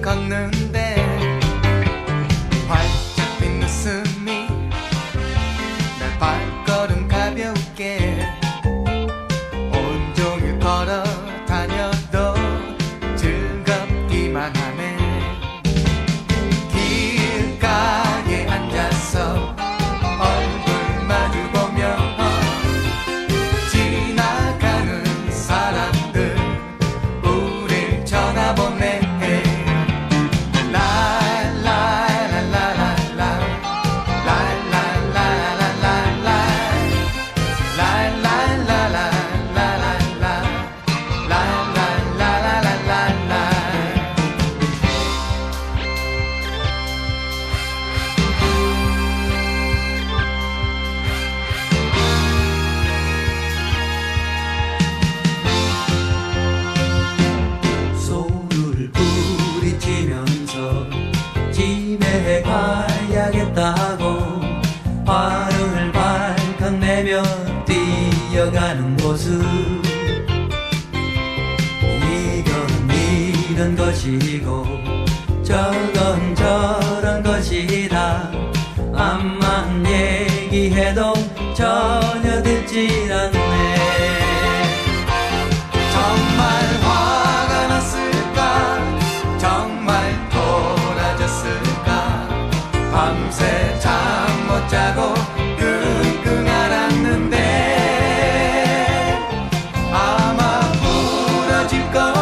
걷는데 활짝 핀 웃음이 날 발걸 부리치면서 집에 가야겠다고 발을 발칵 내며 뛰어가는 모습 이건 이런 것이고 저건 저런 것이다. 암만 얘기해도 Chodź